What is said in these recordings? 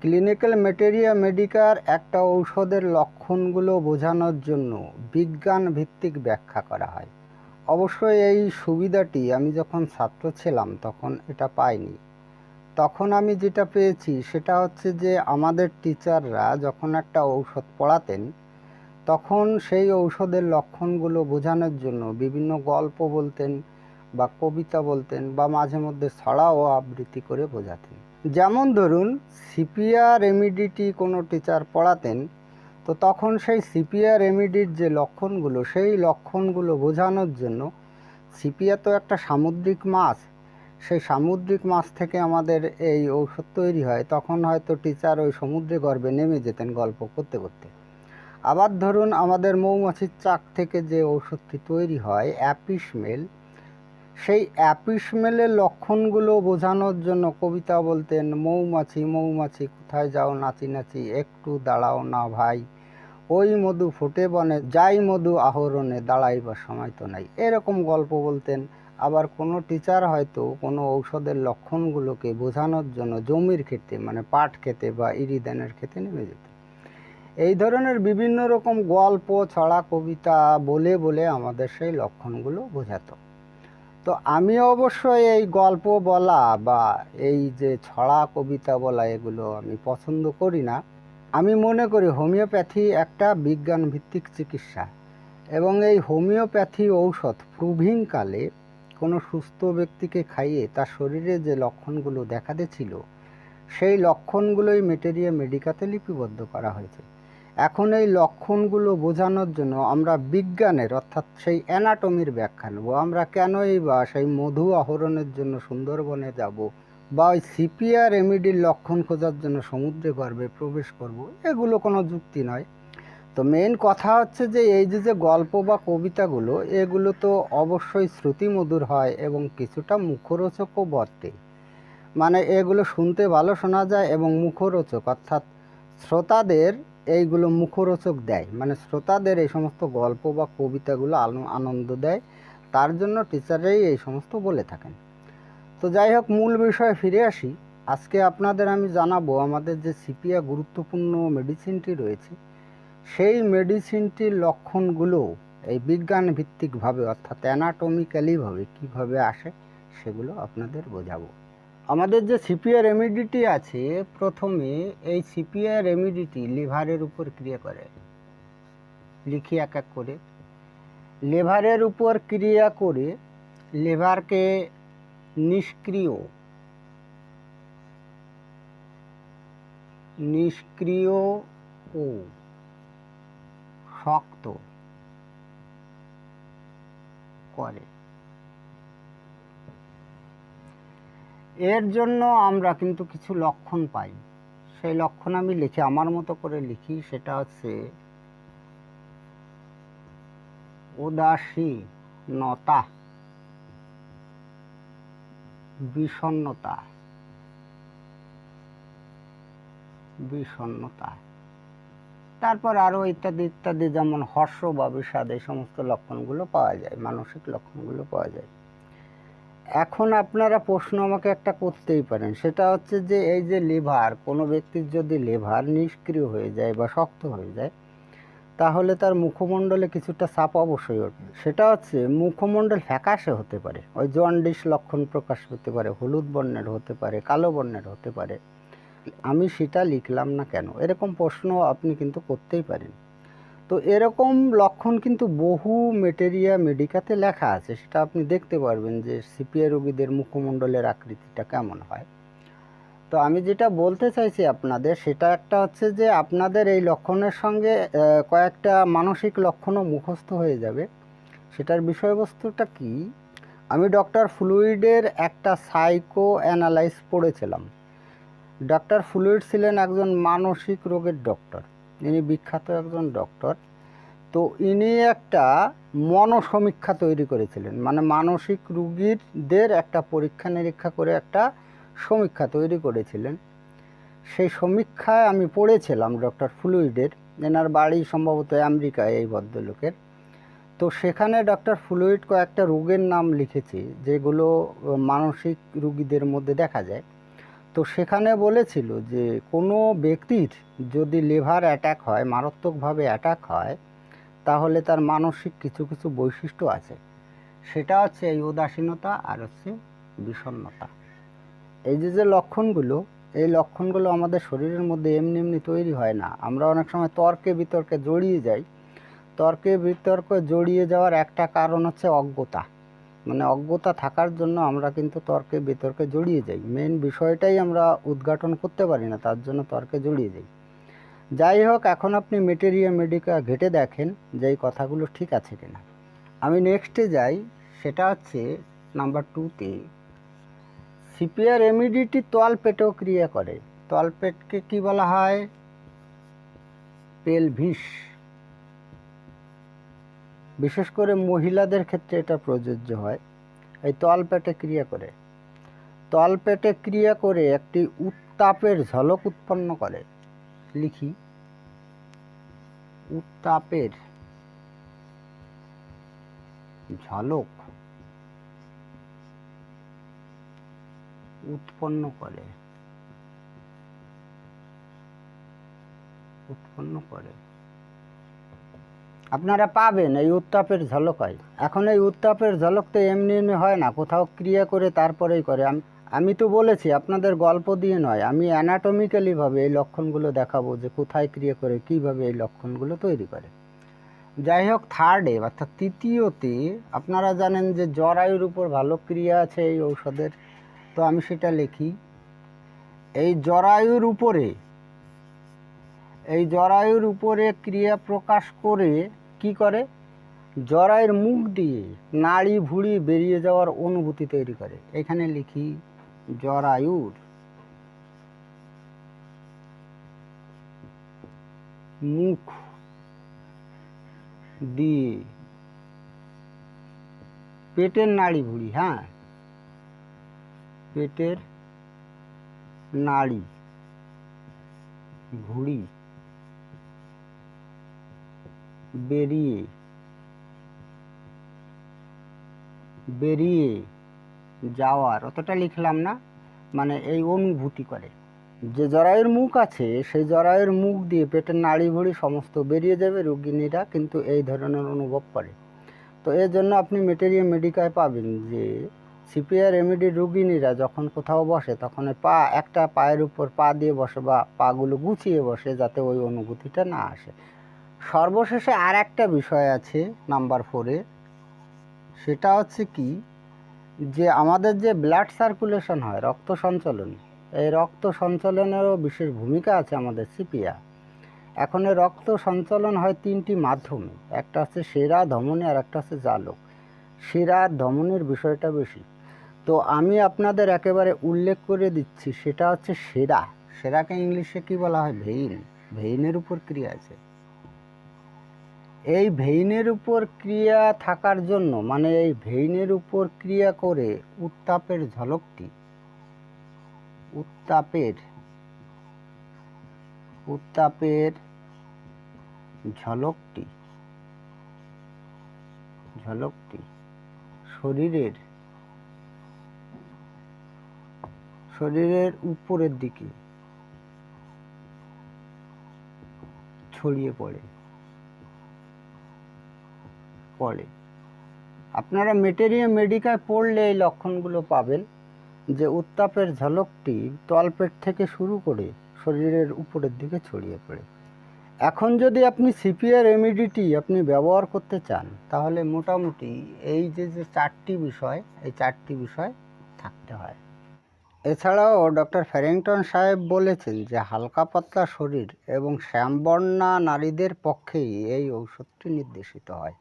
Clinical materia Medicare একটা ঔষধের লক্ষণগুলো বোঝানোর জন্য বিজ্ঞান ভিত্তিক ব্যাখ্যা করা হয়। অবশ্যই এই সুবিধাটি আমি যখন ছাত্র ছিলাম তখন এটা পাইনি। তখন আমি যেটা পেয়েছি সেটা হচ্ছে যে আমাদের টিচাররা যখন একটা ঔষধ পড়াতেন, তখন সেই ঔষধের লক্ষণগুলো বোঝানোর জন্য বিভিন্ন গল্প বলতেন বা কবিতা বলতেন বা মাঝে মধ্যে ছড়াও আবৃত্তি করে বোঝাতেন। যেমন ধরুন সিপিয়া রেমিডিটি কোনো টিচার পড়াতেন, তো তখন সেই সিপিয়া রেমিডির যে লক্ষণগুলো, সেই লক্ষণগুলো বোঝানোর জন্য সিপিয়া তো একটা সামুদ্রিক মাছ। সেই সামুদ্রিক মাছ থেকে আমাদের এই ঔষধ তৈরি হয়, তখন হয়তো টিচার ওই সমুদ্রে গর্ভে নেমে যেতেন গল্প করতে করতে। আবার ধরুন, আমাদের মৌমাছির চাক থেকে যে ঔষধটি তৈরি হয় অ্যাপিসমেল সেই অ্যাপিসমেলের লক্ষণগুলো বোঝানোর জন্য কবিতা বলতেন, মৌমাছি মৌমাছি, কোথায় যাও নাচি নাচি, একটু দাঁড়াও না ভাই, ওই মধু ফুটে বনে, যাই মধু আহরণে, দাঁড়াইবার সময় তো নাই। এরকম গল্প বলতেন। আবার কোনো টিচার হয়তো কোনো ঔষধের লক্ষণগুলোকে বোঝানোর জন্য জমির ক্ষেতে মানে পাট খেতে বা ইরিদানের খেতে নেমে যেত। এই ধরনের বিভিন্ন রকম গল্প, ছড়া কবিতা বলে বলে আমাদের সেই লক্ষণগুলো বোঝাতো। তো আমি অবশ্যই এই গল্প বলা বা এই যে ছড়া কবিতা বলা এগুলো আমি পছন্দ করি না। আমি মনে করি হোমিওপ্যাথি একটা বিজ্ঞান ভিত্তিক চিকিৎসা এবং এই হোমিওপ্যাথি ঔষধ প্রুভিংকালে কোনো সুস্থ ব্যক্তিকে খাইয়ে তার শরীরে যে লক্ষণগুলো দেখা দিয়েছিল, সেই লক্ষণগুলোই মেটেরিয়া মেডিকাতে লিপিবদ্ধ করা হয়েছে। এখন এই লক্ষণগুলো বোঝানোর জন্য আমরা বিজ্ঞানের, অর্থাৎ সেই অ্যানাটমির ব্যাখ্যা নেব। আমরা কেনই বা সেই মধু আহরণের জন্য সুন্দরবনে যাব বা ওই সিপিআর রেমিডির লক্ষণ খোঁজার জন্য সমুদ্রে গর্ভে প্রবেশ করব, এগুলো কোনো যুক্তি নয়। তো মেন কথা হচ্ছে যে, এই যে যে গল্প বা কবিতাগুলো, এগুলো তো অবশ্যই শ্রুতিমধুর হয় এবং কিছুটা মুখরোচকও বটে। মানে এগুলো শুনতে ভালো শোনা যায় এবং মুখরোচক, অর্থাৎ শ্রোতাদের এইগুলো মুখরোচক দেয়। মানে শ্রোতাদের এই সমস্ত গল্প বা কবিতাগুলো আনন্দ দেয়। তার জন্য টিচাররাই এই সমস্ত বলে থাকেন। তো যাই হোক, মূল বিষয়ে ফিরে আসি। আজকে আপনাদের আমি জানাব আমাদের যে সিপিয়া গুরুত্বপূর্ণ মেডিসিনটি রয়েছে, সেই মেডিসিনটির লক্ষণগুলো এই বিজ্ঞান ভিত্তিকভাবে অর্থাৎ অ্যানাটমিক্যালিভাবে কীভাবে আসে, সেগুলো আপনাদের বোঝাবো। আমাদের যে সিপিআর রেমিডিটি আছে, প্রথমে এই সিপিআর রেমিডিটি লিভারের উপর ক্রিয়া করে। লিখি এক এক করে। লিভারের উপর ক্রিয়া করে লিভারকে নিষ্ক্রিয় নিষ্ক্রিয় ও শক্ত করে। এর জন্য আমরা কিন্তু কিছু লক্ষণ পাই। সেই লক্ষণ আমি লিখি, আমার মতো করে লিখি, সেটা হচ্ছে উদাসীনতা বিষণ্ণতা বিষণ্ণতা। তারপর আরও ইত্যাদি ইত্যাদি, যেমন হর্ষ বা বিষাদ, এই সমস্ত লক্ষণগুলো পাওয়া যায়, মানসিক লক্ষণগুলো পাওয়া যায়। এখন আপনারা প্রশ্ন আমাকে একটা করতেই পারেন। সেটা হচ্ছে যে, এই যে লিভার, কোনো ব্যক্তির যদি লিভার নিষ্ক্রিয় হয়ে যায় বা শক্ত হয়ে যায়, তাহলে তার মুখমণ্ডলে কিছুটা চাপ অবশ্যই উঠবে সেটা হচ্ছে মুখমণ্ডল ফ্যাকাশে হতে পারে, ওই জন্ডিস লক্ষণ প্রকাশ হতে পারে, হলুদ বর্ণের হতে পারে, কালো বর্ণের হতে পারে। আমি সেটা লিখলাম না কেন? এরকম প্রশ্ন আপনি কিন্তু করতেই পারেন। তো এরকম লক্ষণ কিন্তু বহু মেটেরিয়া মেডিকাতে লেখা আছে, সেটা আপনি দেখতে পারবেন যে সিপিএ রোগীদের মুখমণ্ডলের আকৃতিটা কেমন হয়। তো আমি যেটা বলতে চাইছি আপনাদের, সেটা একটা হচ্ছে যে আপনাদের এই লক্ষণের সঙ্গে কয়েকটা মানসিক লক্ষণও মুখস্থ হয়ে যাবে। সেটার বিষয়বস্তুটা কি? আমি ডক্টর ফ্লুইডের একটা সাইকো অ্যানালাইস পড়েছিলাম। ডক্টর ফ্লুইড ছিলেন একজন মানসিক রোগের ডক্টর। ইনি বিখ্যাত একজন ডক্টর। তো ইনি একটা মনসমীক্ষা তৈরি করেছিলেন। মানে মানসিক রুগীরদের একটা পরীক্ষা নিরীক্ষা করে একটা সমীক্ষা তৈরি করেছিলেন। সেই সমীক্ষায় আমি পড়েছিলাম ডক্টর ফ্লুইডের। এনার বাড়ি সম্ভবত আমেরিকায় এই ভদ্রলোকের। তো সেখানে ডক্টর ফ্লুইড কয়েকটা রোগের নাম লিখেছে, যেগুলো মানসিক রুগীদের মধ্যে দেখা যায়। তো সেখানে বলেছিল যে কোনো ব্যক্তির যদি লিভার অ্যাটাক হয়, মারাত্মকভাবে অ্যাটাক হয়, তাহলে তার মানসিক কিছু কিছু বৈশিষ্ট্য আছে। সেটা হচ্ছে এই উদাসীনতা আর হচ্ছে বিষণ্ণতা। এই যে যে লক্ষণগুলো, এই লক্ষণগুলো আমাদের শরীরের মধ্যে এমনি এমনি তৈরি হয় না। আমরা অনেক সময় তর্কে বিতর্কে জড়িয়ে যাই। তর্কে বিতর্কে জড়িয়ে যাওয়ার একটা কারণ হচ্ছে অজ্ঞতা। মানে অজ্ঞতা থাকার জন্য আমরা কিন্তু তর্কে বিতর্কে জড়িয়ে যাই। মেন বিষয়টাই আমরা উদ্ঘাটন করতে পারি না, তার জন্য তর্কে জড়িয়ে যাই। যাই হোক, এখন আপনি মেটেরিয়া মেডিকা ঘেটে দেখেন যে এই কথাগুলো ঠিক আছে কিনা। আমি নেক্সটে যাই, সেটা হচ্ছে নাম্বার টুতে সিপিআর এমিডিটি তল পেটেও ক্রিয়া করে। তল পেটকে কি বলা হয়? পেলভিস বিশেষ করে মহিলাদের ক্ষেত্রে এটা প্রযোজ্য হয়। এই তল পেটে ক্রিয়া করে। তল পেটে ক্রিয়া করে একটি উত্তাপের ঝলক উৎপন্ন করে। লিখি। উত্তাপের ঝলক উৎপন্ন করে। উৎপন্ন করে। আপনারা পাবেন এই উত্তাপের ঝলক হয়। এখন এই উত্তাপের ঝলক তো এমনি এমনি হয় না, কোথাও ক্রিয়া করে তারপরেই করে। আম- আমি তো বলেছি, আপনাদের গল্প দিয়ে নয়, আমি অ্যানাটমিক্যালিভাবে এই লক্ষণগুলো দেখাবো যে কোথায় ক্রিয়া করে, কীভাবে এই লক্ষণগুলো তৈরি করে। যাই হোক থার্ডে অর্থাৎ তৃতীয়তে, আপনারা জানেন যে জরায়ুর উপর ভালো ক্রিয়া আছে এই ঔষধের, তো আমি সেটা লিখি। এই জরায়ুর উপরে এই জরায়ুর উপরে ক্রিয়া প্রকাশ করে কি করে? জরায়ুর মুখ দিয়ে নাড়ি ভুঁড়ি বেরিয়ে যাওয়ার অনুভূতি তৈরি করে। এখানে লিখি জরায়ুর মুখ দিয়ে পেটের নাড়ি ভুঁড়ি হ্যাঁ? পেটের নাড়ি ভুঁড়ি। বেরিয়ে বেরিয়ে যাওয়ার, অতটা লিখলাম না মানে এই অনুভূতি করে। যে জরায়ের মুখ আছে, সেই জরায়ের মুখ দিয়ে পেটের নাড়ি ভুঁড়ি সমস্ত বেরিয়ে যাবে রোগিনীরা কিন্তু এই ধরনের অনুভব করে। তো এর জন্য আপনি মেটেরিয়া মেডিকায় পাবেন যে সিপিআর এমইডি রোগিনীরা যখন কোথাও বসে, তখন পা, একটা পায়ের উপর পা দিয়ে বসে বা পাগুলো গুছিয়ে বসে যাতে ওই অনুভূতিটা না আসে। সর্বশেষে আর একটা বিষয় আছে নাম্বার ফোরে সেটা হচ্ছে কি? যে আমাদের যে ব্লাড সার্কুলেশন হয়, রক্ত সঞ্চালন, এই রক্ত সঞ্চালনেরও বিশেষ ভূমিকা আছে আমাদের সিপিয়া এখন এই রক্ত সঞ্চালন হয় তিনটি মাধ্যমে, একটা হচ্ছে সেরা ধমনী আর একটা হচ্ছে জালক আর ধমনীর বিষয়টা বেশি। তো আমি আপনাদের একেবারে উল্লেখ করে দিচ্ছি, সেটা হচ্ছে সেরা। সেরাকে ইংলিশে কি বলা হয়? ভেইন। ভেইনের উপর ক্রিয়া আছে। এই ভেইনের উপর ক্রিয়া থাকার জন্য মানে এই ভেইনের উপর ক্রিয়া করে উত্তাপের ঝলকটি, উত্তাপের উত্তাপের ঝলকটি ঝলকটি, শরীরের শরীরের উপরের দিকে ছড়িয়ে পড়ে। পড়ে। আপনারা মেটেরিয়া মেডিকায় পড়লে এই লক্ষণগুলো পাবেন যে উত্তাপের ঝলকটি তলপেট থেকে শুরু করে শরীরের উপরের দিকে ছড়িয়ে পড়ে। এখন যদি আপনি সিপিআর এমিডিটি আপনি ব্যবহার করতে চান, তাহলে মোটামুটি এই যে যে চারটি বিষয়, এই চারটি বিষয় থাকতে হয়। এছাড়াও ডক্টর ফ্যারিংটন সাহেব বলেছেন যে হালকা পাতলা শরীর এবং শ্যামবর্ণা নারীদের পক্ষেই এই ঔষধটি নির্দেশিত হয়।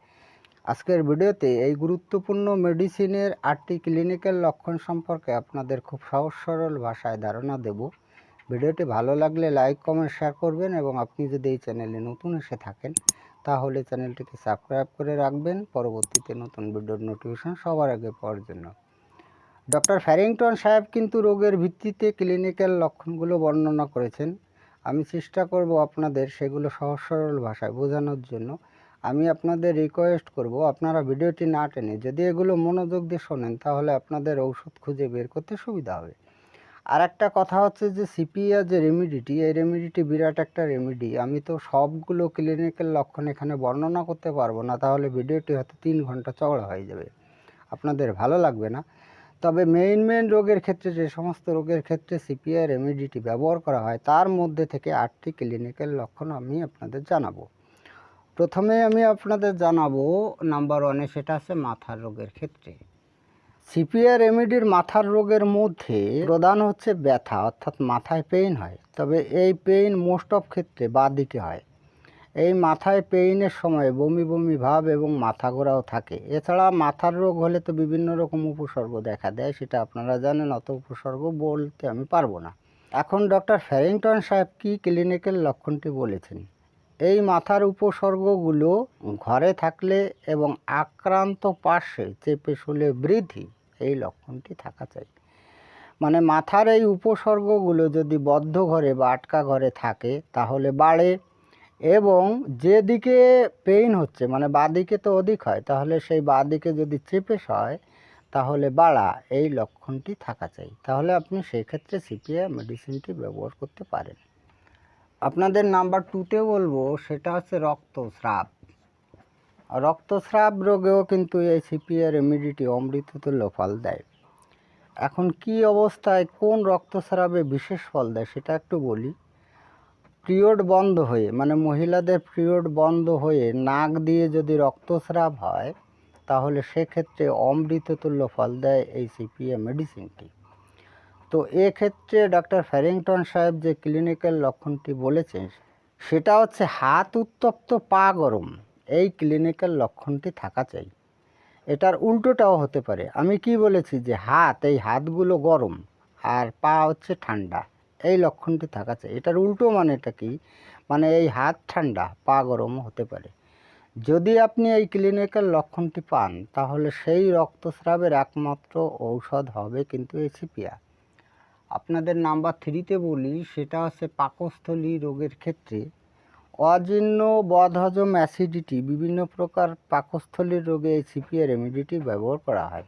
আজকের ভিডিওতে এই গুরুত্বপূর্ণ মেডিসিনের আটটি ক্লিনিক্যাল লক্ষণ সম্পর্কে আপনাদের খুব সহজ সরল ভাষায় ধারণা দেব। ভিডিওটি ভালো লাগলে লাইক, কমেন্ট, শেয়ার করবেন এবং আপনি যদি এই চ্যানেলে নতুন এসে থাকেন, তাহলে চ্যানেলটিকে সাবস্ক্রাইব করে রাখবেন। পরবর্তীতে নতুন ভিডিওর নোটিফিকেশন সবার আগে পাওয়ার জন্য। ডক্টর ফ্যারিংটন সাহেব কিন্তু রোগের ভিত্তিতে ক্লিনিক্যাল লক্ষণগুলো বর্ণনা করেছেন। আমি চেষ্টা করব আপনাদের সেগুলো সহজ সরল ভাষায় বোঝানোর জন্য। আমি আপনাদের রিকোয়েস্ট করব, আপনারা ভিডিওটি না টেনে যদি এগুলো মনোযোগ দিয়ে শোনেন, তাহলে আপনাদের ঔষধ খুঁজে বের করতে সুবিধা হবে। আর একটা কথা হচ্ছে যে সিপিআর যে রেমিডিটি এই রেমিডিটি বিরাট একটা রেমিডি আমি তো সবগুলো ক্লিনিক্যাল লক্ষণ এখানে বর্ণনা করতে পারব না, তাহলে ভিডিওটি হয়তো তিন ঘণ্টা চওড়া হয়ে যাবে। আপনাদের ভালো লাগবে না। তবে মেইন মেইন রোগের ক্ষেত্রে, যে সমস্ত রোগের ক্ষেত্রে সিপিআর রেমিডিটি ব্যবহার করা হয়, তার মধ্যে থেকে আটটি ক্লিনিক্যাল লক্ষণ আমি আপনাদের জানাব। প্রথমে আমি আপনাদের জানাব নাম্বার ওয়ানে সেটা আছে মাথার রোগের ক্ষেত্রে। সিপিআর রেমিডির মাথার রোগের মধ্যে প্রধান হচ্ছে ব্যথা, অর্থাৎ মাথায় পেইন হয়। তবে এই পেইন মোস্ট অফ ক্ষেত্রে দিকে হয়। এই মাথায় পেইনের সময় বমি বমি ভাব এবং মাথা ঘোরাও থাকে। এছাড়া মাথার রোগ হলে তো বিভিন্ন রকম উপসর্গ দেখা দেয়, সেটা আপনারা জানেন, অত উপসর্গ বলতে আমি পারব না। এখন ডক্টর ফ্যারিংটন সাহেব কি ক্লিনিক্যাল লক্ষণটি বলেছেন? এই মাথার উপসর্গগুলো ঘরে থাকলে এবং আক্রান্ত পার্শ্বে চেপে শুলে বৃদ্ধি, এই লক্ষণটি থাকা চাই। মানে মাথার এই উপসর্গগুলো যদি বদ্ধ ঘরে বা আটকা ঘরে থাকে, তাহলে বাড়ে এবং যেদিকে পেইন হচ্ছে মানে বাঁদিকে তো অধিক হয়, তাহলে সেই বাঁদিকে যদি চেপে হয় তাহলে বাড়া, এই লক্ষণটি থাকা চাই। তাহলে আপনি সেই ক্ষেত্রে সিপিআই মেডিসিনটি ব্যবহার করতে পারেন। আপনাদের নাম্বার টুতে বলব, সেটা হচ্ছে রক্তস্রাব। রক্তস্রাব রোগেও কিন্তু এই সিপিআর রেমিডিটি অমৃত তুল্য ফল দেয়। এখন কি অবস্থায় কোন রক্তস্রাবে বিশেষ ফল দেয় সেটা একটু বলি। পিরিয়ড বন্ধ হয়ে মানে মহিলাদের পিরিয়ড বন্ধ হয়ে নাক দিয়ে যদি রক্তস্রাব হয়, তাহলে সেক্ষেত্রে অমৃত তুল্য ফল দেয় এই সিপিএ মেডিসিনটি তো এক্ষেত্রে ডক্টর ফ্যারিংটন সাহেব যে ক্লিনিক্যাল লক্ষণটি বলেছেন, সেটা হচ্ছে হাত উত্তপ্ত, পা গরম। এই ক্লিনিক্যাল লক্ষণটি থাকা চাই। এটার উল্টোটাও হতে পারে। আমি কি বলেছি যে হাত, এই হাতগুলো গরম আর পা হচ্ছে ঠান্ডা। এই লক্ষণটি থাকা চাই। এটার উল্টো মানেটা কি? মানে এই হাত ঠান্ডা, পা গরম হতে পারে। যদি আপনি এই ক্লিনিক্যাল লক্ষণটি পান, তাহলে সেই রক্তস্রাবের একমাত্র ঔষধ হবে কিন্তু এসিপিয়া। আপনাদের নাম্বার থ্রিতে বলি, সেটা হচ্ছে পাকস্থলী রোগের ক্ষেত্রে। অজীর্ণ, বদহজম, অ্যাসিডিটি, বিভিন্ন প্রকার পাকস্থলীর রোগে এই সিপিএ রেমিডিটি ব্যবহার করা হয়।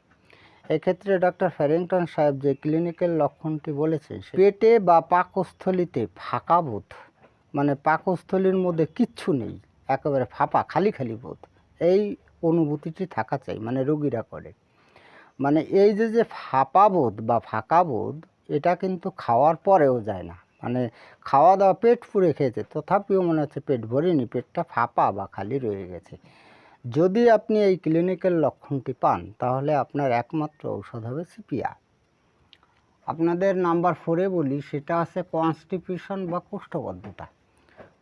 এক্ষেত্রে ডক্টর ফ্যারিংটন সাহেব যে ক্লিনিক্যাল লক্ষণটি বলেছেন পেটে বা পাকস্থলীতে ফাঁকা বোধ মানে পাকস্থলীর মধ্যে কিচ্ছু নেই, একেবারে ফাঁপা, খালি খালি বোধ, এই অনুভূতিটি থাকা চাই মানে রোগীরা করে। মানে এই যে যে ফাঁপা বোধ বা ফাঁকা বোধ এটা কিন্তু খাওয়ার পরেও যায় না। মানে খাওয়া দাওয়া পেট পুড়ে খেয়েছে, তথাপিও মনে হচ্ছে পেট ভরেনি, পেটটা ফাঁপা বা খালি রয়ে গেছে। যদি আপনি এই ক্লিনিক্যাল লক্ষণটি পান, তাহলে আপনার একমাত্র ঔষধ হবে সিপিয়া আপনাদের নাম্বার ফোরে বলি, সেটা আছে কনস্টিপিউশন বা কোষ্ঠবদ্ধতা।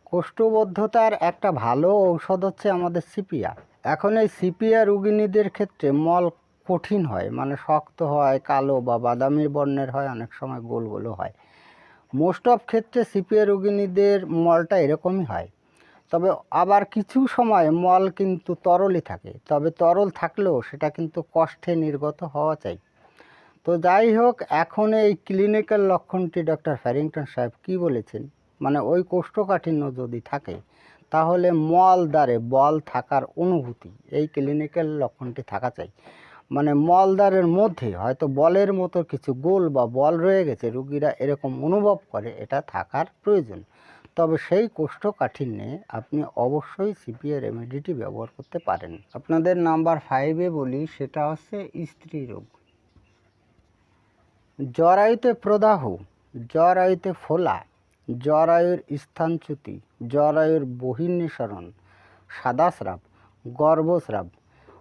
কোষ্ঠবদ্ধতার একটা ভালো ঔষধ হচ্ছে আমাদের সিপিয়া এখন এই সিপিয়া রুগিনীদের ক্ষেত্রে মল কঠিন হয় মানে শক্ত হয়, কালো বা বাদামি বর্ণের হয়, অনেক সময় গোল গোলও হয়। মোস্ট অফ ক্ষেত্রে সিপিএ রোগিনীদের মলটা এরকমই হয়। তবে আবার কিছু সময় মল কিন্তু তরলই থাকে। তবে তরল থাকলেও সেটা কিন্তু কষ্টে নির্গত হওয়া চাই। তো যাই হোক, এখন এই ক্লিনিক্যাল লক্ষণটি ডক্টর ফ্যারিংটন সাহেব কি বলেছেন? মানে ওই কোষ্ঠকাঠিন্য যদি থাকে, তাহলে মল দ্বারে বল থাকার অনুভূতি, এই ক্লিনিক্যাল লক্ষণটি থাকা চাই। মানে মলদারের মধ্যে, হয়তো বলের মতো কিছু গোল বা বল রয়ে গেছে, রুগীরা এরকম অনুভব করে, এটা থাকার প্রয়োজন। তবে সেই কোষ্ঠকাঠিন্যে আপনি অবশ্যই সিপিএ রেমেডিটি ব্যবহার করতে পারেন। আপনাদের নাম্বার ফাইভে বলি, সেটা হচ্ছে স্ত্রী রোগ। জরায়ুতে প্রদাহ, জরায়ুতে ফোলা, জরায়ুর স্থানচ্যুতি, জরায়ুর বহির্নিসরণ সাদাস্রাব গর্ভস্রাব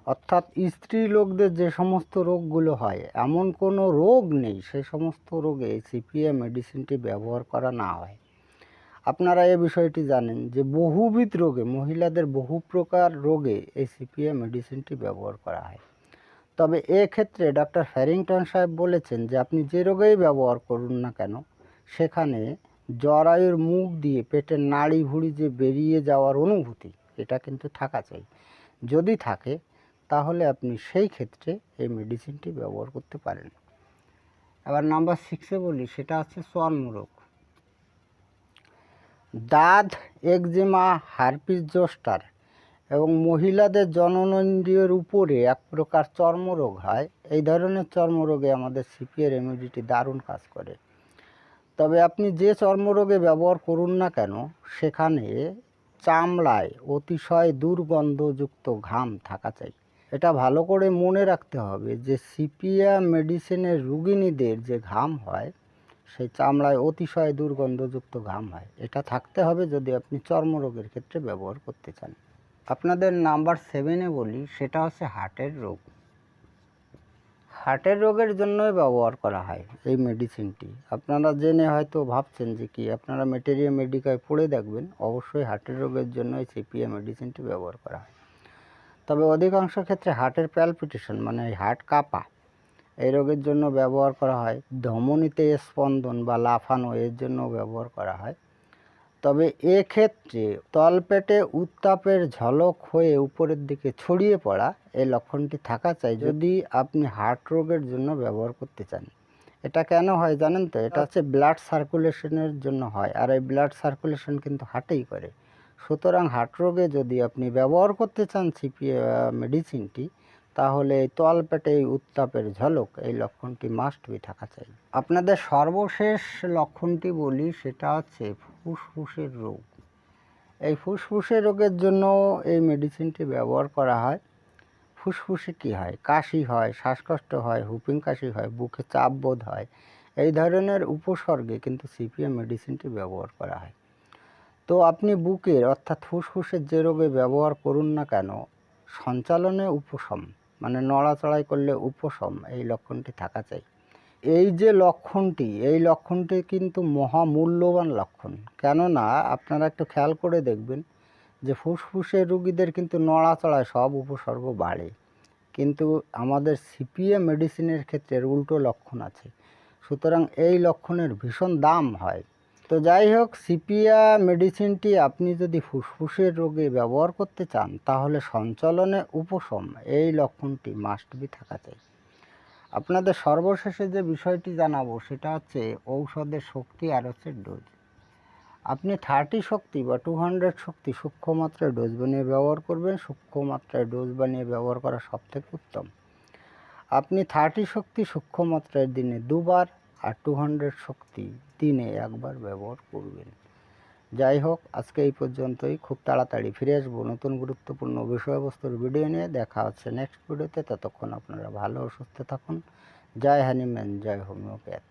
অর্থাৎ স্ত্রী লোকদের যে সমস্ত রোগগুলো হয়, এমন কোনো রোগ নেই, সে সমস্ত রোগে সিপিএ মেডিসিনটি ব্যবহার করা না হয়। আপনারা এ বিষয়টি জানেন যে বহুবিধ রোগে, মহিলাদের বহু প্রকার রোগে এই সিপিএ মেডিসিনটি ব্যবহার করা হয়। তবে এক্ষেত্রে ডক্টর ফ্যারিংটন সাহেব বলেছেন যে আপনি যে রোগেই ব্যবহার করুন না কেন, সেখানে জরায়ুর মুখ দিয়ে পেটের নাড়ি ভুড়ি যে বেরিয়ে যাওয়ার অনুভূতি, এটা কিন্তু থাকা চাই। যদি থাকে তাহলে আপনি সেই ক্ষেত্রে এই মেডিসিনটি ব্যবহার করতে পারেন। আবার নাম্বার সিক্সে বলি, সেটা হচ্ছে চর্মরোগ দাঁত একজিমা হারপিস জোস্টার এবং মহিলাদের জননেন্দ্রিয়ের উপরে এক প্রকার চর্মরোগ হয়। এই ধরনের চর্মরোগে আমাদের সিপিএ রেমেডিটি দারুণ কাজ করে। তবে আপনি যে চর্মরোগে ব্যবহার করুন না কেন, সেখানে চামড়ায় অতিশয় দুর্গন্ধযুক্ত ঘাম থাকা চাই। এটা ভালো করে মনে রাখতে হবে যে সিপিয়া মেডিসিনের রুগিনীদের যে ঘাম হয় সেই চামড়ায় অতিশয় দুর্গন্ধযুক্ত ঘাম হয়। এটা থাকতে হবে যদি আপনি চর্মরোগের ক্ষেত্রে ব্যবহার করতে চান। আপনাদের নাম্বার সেভেনে বলি, সেটা হচ্ছে হার্টের রোগ। হার্টের রোগের জন্যই ব্যবহার করা হয় এই মেডিসিনটি। আপনারা জেনে হয়তো ভাবছেন যে কি, আপনারা মেটেরিয়া মেডিকায় পড়ে দেখবেন, অবশ্যই হার্টের রোগের জন্য এই সিপিএ মেডিসিনটি ব্যবহার করা হয়। তবে অধিকাংশ ক্ষেত্রে হার্টের প্যালপিটেশন মানে হার্ট কাঁপা, এই রোগের জন্য ব্যবহার করা হয়। ধমনীতে স্পন্দন বা লাফানো, এর জন্য ব্যবহার করা হয়। তবে এক্ষেত্রে তলপেটে উত্তাপের ঝলক হয়ে উপরের দিকে ছড়িয়ে পড়া এই লক্ষণটি থাকা চাই যদি আপনি হার্ট রোগের জন্য ব্যবহার করতে চান। এটা কেন হয় জানেন তো? এটা হচ্ছে ব্লাড সার্কুলেশনের জন্য হয়। আর এই ব্লাড সার্কুলেশন কিন্তু হার্টেই করে। সুতরাং হার্ট রোগে যদি আপনি ব্যবহার করতে চান সিপি মেডিসিনটি তাহলে তলপেটে এই উত্তাপের ঝলক, এই লক্ষণটি মাস্ট বি থাকা চাই। আপনাদের সর্বশেষ লক্ষণটি বলি, সেটা হচ্ছে ফুসফুসের রোগ। এই ফুসফুসের রোগের জন্য এই মেডিসিনটি ব্যবহার করা হয়। ফুসফুসে কী হয়? কাশি হয়, শ্বাসকষ্ট হয়, হুপিং কাশি হয়, বুকে চাপ বোধ হয়। এই ধরনের উপসর্গে কিন্তু সিপিএম মেডিসিনটি ব্যবহার করা হয়। তো আপনি বুকের, অর্থাৎ ফুসফুসের যে রোগে ব্যবহার করুন না কেন, সঞ্চালনে উপশম মানে নড়াচড়াই করলে উপশম এই লক্ষণটি থাকা চাই। এই যে লক্ষণটি, এই লক্ষণটি কিন্তু মহামূল্যবান লক্ষণ। কেননা আপনারা একটু খেয়াল করে দেখবেন যে ফুসফুসের রুগীদের কিন্তু নড়াচড়ায় সব উপসর্গ বাড়ে। কিন্তু আমাদের সিপিএ মেডিসিনের ক্ষেত্রে উল্টো লক্ষণ আছে। সুতরাং এই লক্ষণের ভীষণ দাম হয়। তো যাই হোক, সিপিয়া মেডিসিনটি আপনি যদি ফুসফুসের রোগে ব্যবহার করতে চান, তাহলে সঞ্চালনে উপশম, এই লক্ষণটি মাস্ট বি থাকা চাই। আপনাদের সর্বশেষে যে বিষয়টি জানাব, সেটা হচ্ছে ঔষধের শক্তি আর হচ্ছে ডোজ আপনি থার্টি শক্তি বা টু হান্ড্রেড শক্তি সূক্ষ্ম মাত্রায় ডোজ বানিয়ে ব্যবহার করবেন। সূক্ষ্ম মাত্রায় ডোজ বানিয়ে ব্যবহার করা সবথেকে উত্তম। আপনি থার্টি শক্তি সূক্ষ্ম মাত্রায় দিনে দুবার আর টু হান্ড্রেড শক্তি দিনে একবার ব্যবহার করবেন। যাই হোক, আজকে এই পর্যন্তই। খুব তাড়াতাড়ি ফিরে আসব নতুন গুরুত্বপূর্ণ বিষয়বস্তুর ভিডিও নিয়ে। দেখা হচ্ছে নেক্সট ভিডিওতে ততক্ষণ আপনারা ভালো ও সুস্থ থাকুন। জয় হ্যানিম্যান জয় হোমিওপ্যাথ।